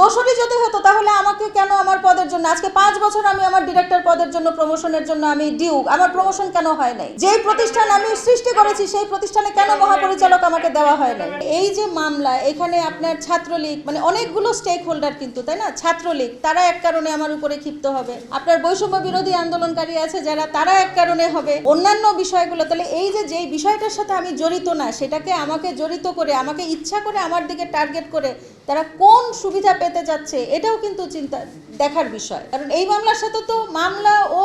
দোষরই যদি হতো, তাহলে আমাকে কেন আমার পদের জন্য? আজকে পাঁচ বছর আমি আমার ডিরেক্টর পদের জন্য প্রমোশনের জন্য আমি ডিউ আমার প্রমোশন কেন হয় নাই? যে প্রতিষ্ঠান আমি সৃষ্টি করেছি, সেই প্রতিষ্ঠানে কেন মহাপরিচালক আমাকে দেওয়া হয় নাই? এই যে মামলা, এখানে আপনার ছাত্রলীগ মানে অনেকগুলো স্টেক হোল্ডার কিন্তু, তাই না? ছাত্রলীগ, তারা এক কারণে আমার উপরে ক্ষিপ্ত হবে। আপনার বৈষম্য বিরোধী আন্দোলনকারী আছে যারা, তারা এক কারণে হবে। অন্যান্য বিষয়গুলো, তাহলে এই যে, যেই বিষয়টার সাথে আমি জড়িত না, সেটাকে আমাকে জড়িত করে, আমাকে ইচ্ছা করে আমার দিকে টার্গেট করে, তারা কোন সুবিধা পেতে যাচ্ছে, এটাও কিন্তু চিন্তা, দেখার বিষয়। কারণ এই মামলার সাথে তো মামলা ও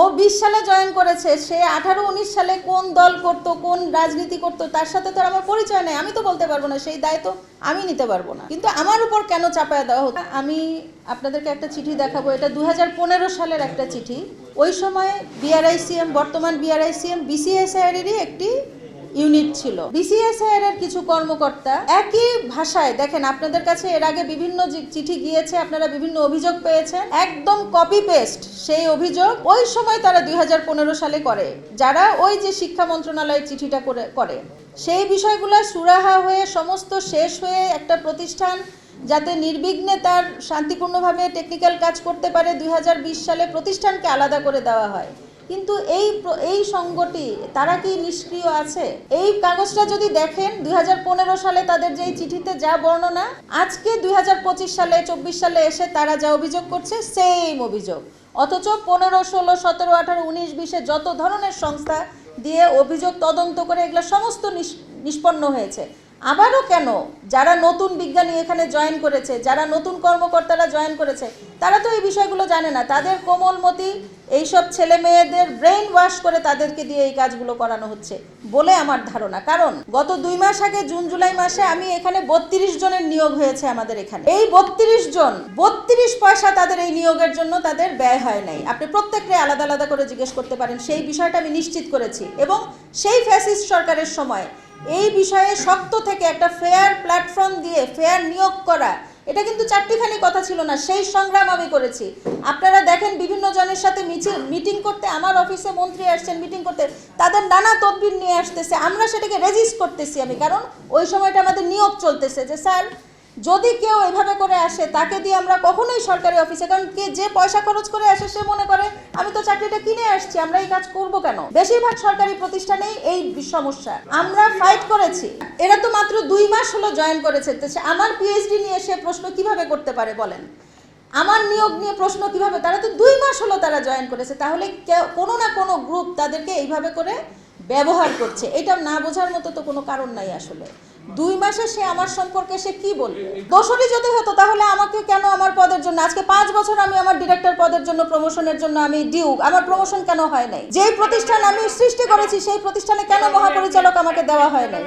ও বিশ সালে জয়েন করেছে, সে আঠারো উনিশ সালে কোন দল করতো, কোন রাজনীতি করতো, তার সাথে তো আমার পরিচয় নেই, আমি তো বলতে পারব না, সেই দায় তো আমি নিতে পারব না। কিন্তু আমার উপর কেন চাপায় দেওয়া হতো আমি আপনাদেরকে একটা চিঠি দেখাবো, এটা দু হাজার পনেরো সালের একটা চিঠি। ওই সময় বিআরআইসিএম বর্তমান বিআরআইসিএম বিসিএসআইয়েরই একটি ইউনিট ছিল। বিসিএসআইআর এর কিছু কর্মকর্তা একই ভাষায়, দেখেন আপনাদের কাছে এর আগে বিভিন্ন চিঠি গিয়েছে, আপনারা বিভিন্ন অভিযোগ পেয়েছেন, একদম কপি পেস্ট সেই অভিযোগ ওই সময় তারা দুই হাজার পনেরো সালে করে। যারা ওই যে শিক্ষা মন্ত্রণালয়ের চিঠিটা করে করে, সেই বিষয়গুলো সুরাহা হয়ে, সমস্ত শেষ হয়ে একটা প্রতিষ্ঠান যাতে নির্বিঘ্নে তার শান্তিপূর্ণভাবে টেকনিক্যাল কাজ করতে পারে, দুই হাজার বিশ সালে প্রতিষ্ঠানকে আলাদা করে দেওয়া হয়। কিন্তু এই এই সঙ্গটি তারা কি নিষ্ক্রিয় আছে? এই কাগজটা যদি দেখেন দু হাজার পনেরো সালে তাদের যে চিঠিতে যা বর্ণনা, আজকে দু হাজার পঁচিশ সালে, চব্বিশ সালে এসে তারা যা অভিযোগ করছে, সেম অভিযোগ। অথচ পনেরো, ষোলো, সতেরো, আঠারো, উনিশ, বিশে যত ধরনের সংস্থা দিয়ে অভিযোগ তদন্ত করে এগুলো সমস্ত নিষ- নিষ্পন্ন হয়েছে। আবারও কেন? যারা নতুন বিজ্ঞানী এখানে জয়েন করেছে, যারা নতুন কর্মকর্তারা জয়েন করেছে, তারা তো এই বিষয়গুলো জানে না। তাদের কোমলমতি এইসব ছেলে মেয়েদের ব্রেন ওয়াশ করে তাদেরকে দিয়ে এই কাজগুলো করানো হচ্ছে বলে আমার ধারণা। কারণ গত দুই মাস আগে, জুন, জুলাই মাসে আমি এখানে বত্রিশ জনের নিয়োগ হয়েছে আমাদের এখানে। এই বত্রিশ জন, বত্রিশ পয়সা তাদের এই নিয়োগের জন্য তাদের ব্যয় হয় নাই। আপনি প্রত্যেককে আলাদা আলাদা করে জিজ্ঞেস করতে পারেন, সেই বিষয়টা আমি নিশ্চিত করেছি। এবং সেই ফ্যাসিস্ট সরকারের সময় এই বিষয়ে শক্ত থেকে একটা ফেয়ার প্ল্যাটফর্ম দিয়ে ফেয়ার নিয়োগ করা, এটা কিন্তু চারটিখানি কথা ছিল না, সেই সংগ্রাম আমি করেছি। আপনারা দেখেন বিভিন্ন জনের সাথে মিছিল মিটিং করতে, আমার অফিসে মন্ত্রী আসছেন মিটিং করতে, তাদের নানা তদবির নিয়ে আসতেছে, আমরা সেটাকে রেজিস্ট করতেছি আমি, কারণ ওই সময়টা আমাদের নিয়োগ চলতেছে যে, স্যার যদি কেউ এভাবে করে আসে, তাকে দিয়ে আমরা কখনোই সরকারি অফিসে কারণ কে যে পয়সা খরচ করে আসে, সে মনে করে, আমি তো চাকরিটা কিনে আসছি, আমরা এই কাজ করব কেন? বেশিরভাগ সরকারি প্রতিষ্ঠানেই এই সমস্যা। আমরা ফাইট করেছি। এরা তো মাত্র দুই মাস হলো জয়েন করেছে। আমার পিএইচডি নিয়ে সে প্রশ্ন কীভাবে করতে পারে বলেন? আমার নিয়োগ নিয়ে প্রশ্ন কীভাবে? তারা তো দুই মাস হলো তারা জয়েন করেছে। তাহলে কোনো না কোনো গ্রুপ তাদেরকে এইভাবে করে ব্যবহার করছে। এটা না বোঝার মতো তো কোনো কারণ নাই আসলে। দুই মাসে সে আমার সম্পর্কে সে কি বলবে? দোষরই যদি হতো, তাহলে আমাকে কেন আমার পদের জন্য? আজকে পাঁচ বছর আমি আমার ডিরেক্টর পদের জন্য, প্রমোশনের জন্য আমি ডিউ, আমার প্রমোশন কেন হয় নাই? যেই প্রতিষ্ঠান আমি সৃষ্টি করেছি, সেই প্রতিষ্ঠানে কেন মহাপরিচালক আমাকে দেওয়া হয় নাই?